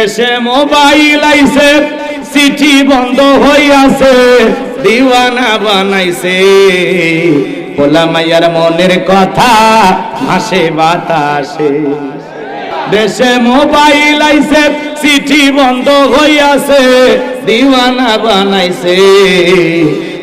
দেশে মোবাইল আইছে, চিঠি বন্ধ হইয়াছে, দিওয়ানা বানাইছে। পোলা মাইয়ার মনের কথা ভাসে বাতাসে। দেশে মোবাইল আইছে, চিঠি বন্ধ হইয়াছে, দিওয়ানা বানাইছে।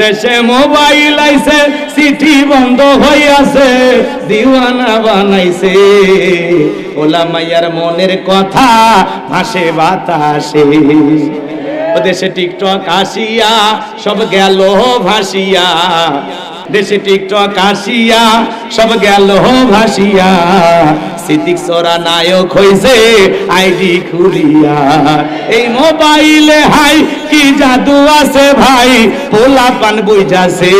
দেশে মোবাইল আইছে, চিঠি বন্ধ হইয়াছে দিওয়ানা বানাইছে। ওলা মাইয়ার মনের কথা, ভাসে বাতাসে। দেশে টিকটক আসিয়া, সব গেল ভাসিয়া। দেশে টিকটক আসিয়া, সব গেল ভাসিয়া। সিদ্দিক সোরা নায়ক হইছে, আইডি খুলিয়া। এই মোবাইলে হাই, কি জাদু আছে ভাই? পোলা পান বুঝাছে,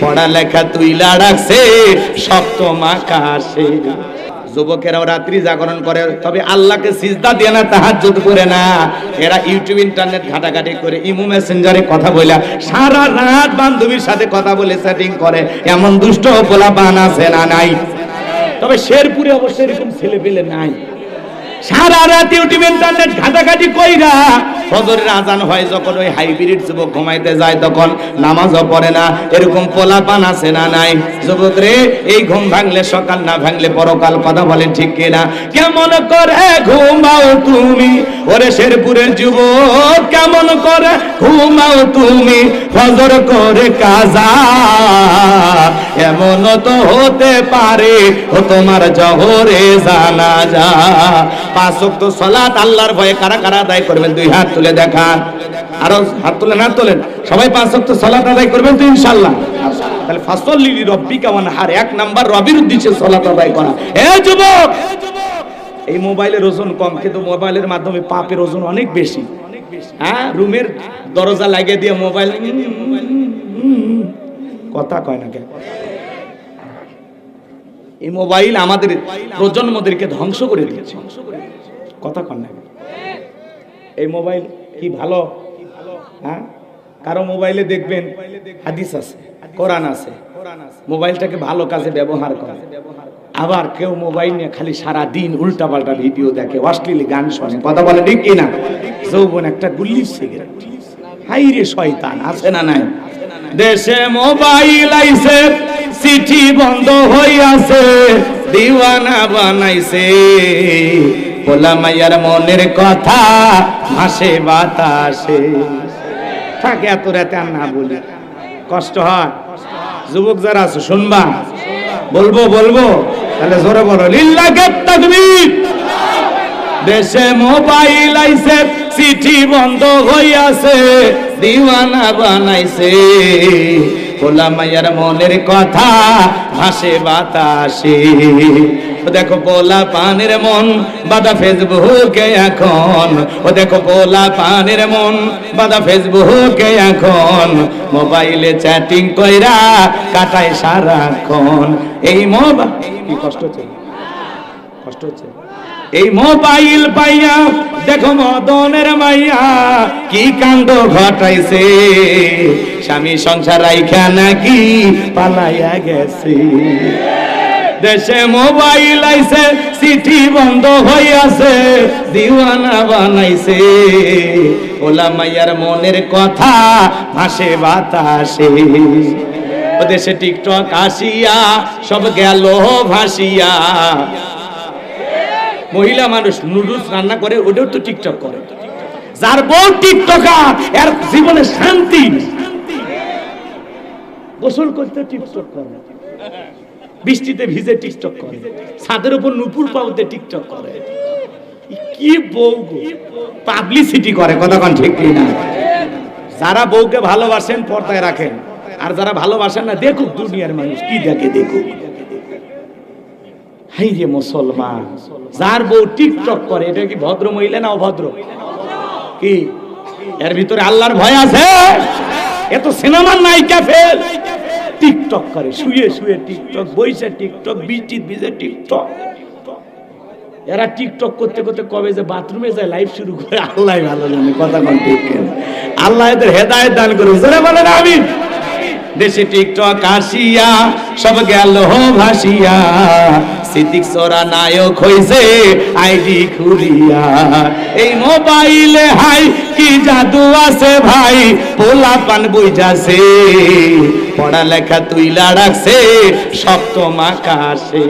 পড়ালেখা তুইলা রাখছে সপ্তম আকাশে যুবকেরাও রাত্রি জাগরণ করে, তবে আল্লাহকে সিজদা দিয়ে না তাহার তাহাজ্জুদ করে না। এরা ইউটিউব, ইন্টারনেট ঘাটাঘাটি করে, ইমো মেসেঞ্জারে কথা বলে সারা রাত বান্ধবীর সাথে কথা বলে সেটিং করে, এমন দুষ্ট পোলা বান আছে না নাই? তবে শেরপুরে অবশ্য এরকম ছেলে পেলে নাই। সারা রাত ইউটিউব ইন্টারনেট ঘাটাঘাটি কইরা ফজরের আজান হয় যখন ওই হাইব্রিড যুবক ঘুমাইতে যায় তখন নামাজও পড়ে না। এরকম পোলাপান আছে না নাই? যুবক রে, এই ঘুম ভাঙলে সকাল না ভাঙলে পরকাল কথা বলেন ঠিক কিনা? কেমন করে ঘুমাও তুমি? ওরে শেরপুরের যুবক, কেমন করে ঘুমাও তুমি? ফজর করে কাজা এমন তো হতে পারে, ও তোমার জহরে জানা যা পাঁচ ওয়াক্ত সালাত আল্লাহর ভয়ে কারা কারা আদায় করবেন, দুই হাত তুলে দেখান। আরও হাত তুলে, না তোলেন? সবাই পাঁচ ওয়াক্ত সালাত আদায় করবেন তো ইনশাআল্লাহ। তাহলে ফাসল্লি রব্বিকা ওয়ানহার এক নাম্বার রবির উদ্দেশ্যে সালাত আদায় করা। এ যুবক! এই মোবাইলের ওজন কম, কিন্তু মোবাইলের মাধ্যমে পাপের ওজন অনেক বেশি। হ্যাঁ? রুমের দরজা লাগিয়ে দিয়ে মোবাইল কথা কয় না কেন? এই মোবাইল আমাদের প্রজন্মদেরকে ধ্বংস করে দিয়েছে। কথা কন এই মোবাইল কি ভালো? হ্যাঁ? কারও মোবাইলে দেখবেন হাদিস আছে, কোরআন আছে। মোবাইলটাকে ভালো কাজে ব্যবহার করে। আবার কেউ মোবাইল নিয়ে খালি সারা দিন উল্টা পাল্টা ভিডিও দেখে, অশ্লীল গান শোনে, কথা বলে, ঠিক কিনা যৌবন একটা গুল্লির সিগারেট। হাই রে শয়তান, আছে না নাই? দেশে মোবাইল আইছে চিঠি বন্ধ হইয়াছে, দিওয়ানা বানাইছে। পোলা মাইয়ার মনের কথা ভাসে বাতাসে। থাকে এত রাতে আর না বলি। কষ্ট হয়। যুবক যারা আছে, শুনবা। বলব বলব। তাহলে জোরে বলো লিল্লাহে তাকবীর। দেশে মোবাইল আইছে, চিঠি বন্ধ হইয়াছে, দিওয়ানা বানাইছে। মাইয়ার মনের কথা ভাসে বাতাসে। ও দেখো পোলা পানের মন, বাদা ফেসবুকে এখন। ও দেখো পোলা পানের মন, বাদা ফেসবুকে এখন। মোবাইলে চ্যাটিং কইরা কাটায় সারাক্ষণ। এই মোবাইল কি কষ্ট হচ্ছে? কষ্ট হচ্ছে? এই মোবাইল পাইয়া, দেখো মদনের মাইয়া, কি কাণ্ড ঘটাইছে। স্বামী সংসার রাইখা নাকি পালাইয়া গেছে। দেশে মোবাইল আইছে, চিঠি বন্ধ হইয়াছে, দিওয়ানা বানাইছে। ওলা মাইয়ার মনের কথা ভাসে বাতাসে। দেশে টিকটক আসিয়া, সব গেল ভাসিয়া। মহিলা মানুষ নুডলস রান্না করে, ওটাও তো টিকটক করে। যার বউ টিকটকার, এর জীবনে শান্তি গোসল করতে টিকটক করে। বৃষ্টিতে ভিজে টিকটক করে। ছাদের উপর নুপুর পাউতে টিকটক করে। কি বউ পাবলিসিটি করে কতক্ষণ ঠিক না যারা বউকে ভালোবাসেন, পর্দায় রাখেন। আর যারা ভালোবাসেন না, দেখুক দুনিয়ার মানুষ, কি দেখে দেখুক। হাই রে মুসলমান, যার বউ টিকটক করে, এটা কি ভদ্র মহিলা না অভদ্র? কি? এর ভিতরে আল্লাহর ভয় আছে? এত সিনেমার নায়িকা ফেল। টিকটক করে, শুয়ে শুয়ে টিকটক, বইসে টিকটক বৃষ্টি ভিজে টিকটক। এরা টিকটক করতে করতে কবে যে বাথরুমে যায় লাইভ শুরু করে আল্লাহ ভালো জানে, কথা কোন ঠিক আল্লাহ এদের হেদায়েত দান জোরে বলেন, আমিন। দেশে টিকটক আসিয়া সব গেল ভাসিয়া। সিদ্দিক সরা নায়ক হইছে, আইডি খুরিয়া এই মোবাইলে হাই, কি জাদু আছে ভাই? পোলা পান বুঝাছে পড়ালেখা তুই রাখছে, সপ্তম আকাশে।